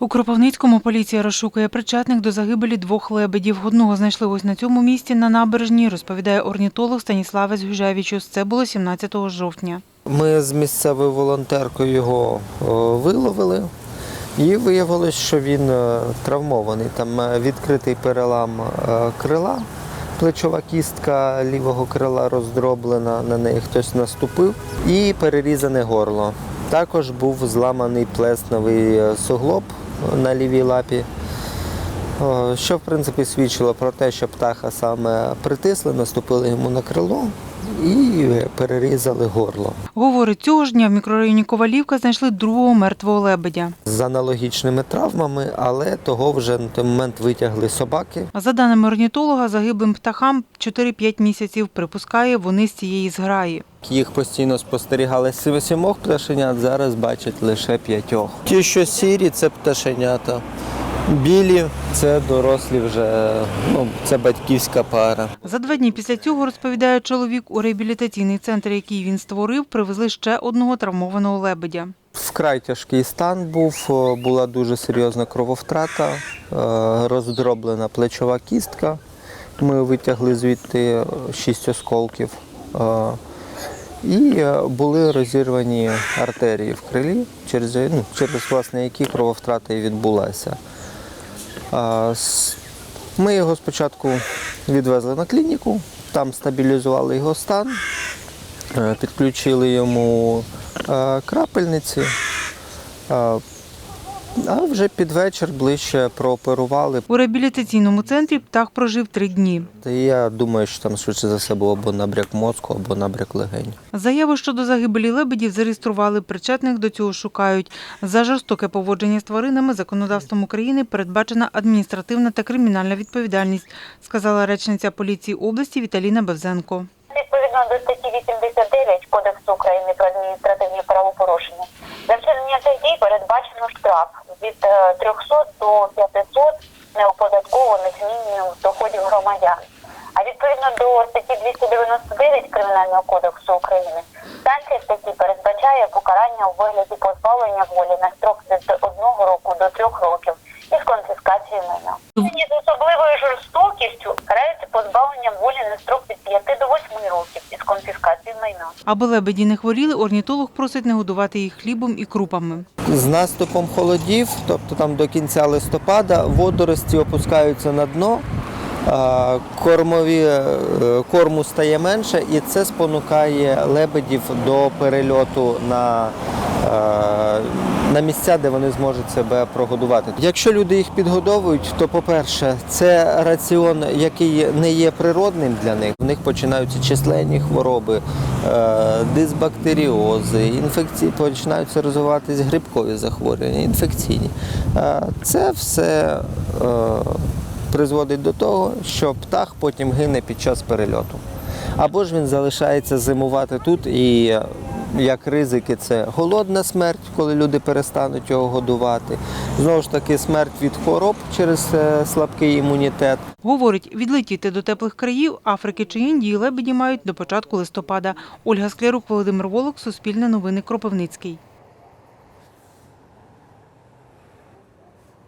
У Кропивницькому поліція розшукує причетних до загибелі двох лебедів. Одного знайшли ось на цьому місці на набережній, розповідає орнітолог Станіславець Гюжевічус. Це було 17 жовтня. Ми з місцевою волонтеркою його виловили, і виявилось, що він е, травмований. Там е, відкритий перелам е, крила, плечова кістка лівого крила роздроблена, на неї хтось наступив, і перерізане горло. Також був зламаний плесневий е, суглоб на лівій лапі. Що в принципі свідчило про те, що птаха саме притисли, наступили йому на крило і перерізали горло. Говорить, цього ж дня в мікрорайоні Ковалівка знайшли другого мертвого лебедя. з аналогічними травмами, але того вже на той момент витягли собаки. За даними орнітолога, загиблим птахам 4-5 місяців. Припускає, вони з цієї зграї. Їх постійно спостерігали з сімох пташенят, зараз бачать лише п'ятьох. Ті, що сірі, це пташенята. Білі це дорослі вже, ну, це батьківська пара. За два дні після цього, розповідає чоловік, у реабілітаційний центр, який він створив, привезли ще одного травмованого лебедя. Вкрай тяжкий стан був, була дуже серйозна крововтрата, е, роздроблена плечова кістка. Ми витягли звідти шість осколків. Е, І е, були розірвані артерії в крилі, через, ну, через власне, які крововтрата і відбулася. Ми його спочатку відвезли на клініку, там стабілізували його стан, е, підключили йому е, крапельниці. А вже під вечір ближче прооперували. У реабілітаційному центрі птах прожив три дні. Я думаю, що там швидше за все був або набряк мозку, або набряк легень. Заяву щодо загибелі лебедів зареєстрували, причетних до цього шукають. За жорстоке поводження з тваринами законодавством України передбачена адміністративна та кримінальна відповідальність, сказала речниця поліції області Віталіна Бевзенко. До статті 89 Кодексу України про адміністративні правопорушення, за вчинення цих дій передбачено штраф від е, 300 до 500 неоподаткованих мінімумів доходів громадян. А відповідно до статті 299 Кримінального кодексу України, санкція статті передбачає покарання у вигляді позбавлення волі на строк від одного року до трьох років із конфіскацією майна. З особливою жорстокістю карається позбавленням волі на строк від 5 до 8 років із конфіскацією майна. Аби лебеді не хворіли, орнітолог просить не годувати їх хлібом і крупами. З наступом холодів, тобто там до кінця листопада, водорості опускаються на дно, кормові, е, корму стає менше, і це спонукає лебедів до перельоту на, е, на місця, де вони зможуть себе прогодувати. Якщо люди їх підгодовують, то, по-перше, це раціон, який не є природним для них. В них починаються численні хвороби, е, дисбактеріози, інфекції, починаються розвиватися грибкові захворювання, інфекційні. Це все призводить до того, що птах потім гине під час перельоту. Або ж він залишається зимувати тут і е, як ризики це голодна смерть, коли люди перестануть його годувати. Знову ж таки, смерть від хвороб через е, слабкий імунітет. Говорить, відлетіти до теплих країв Африки чи Індії лебеді мають до початку листопада. Ольга Склярук, Володимир Волок, Суспільне новини Кропивницький.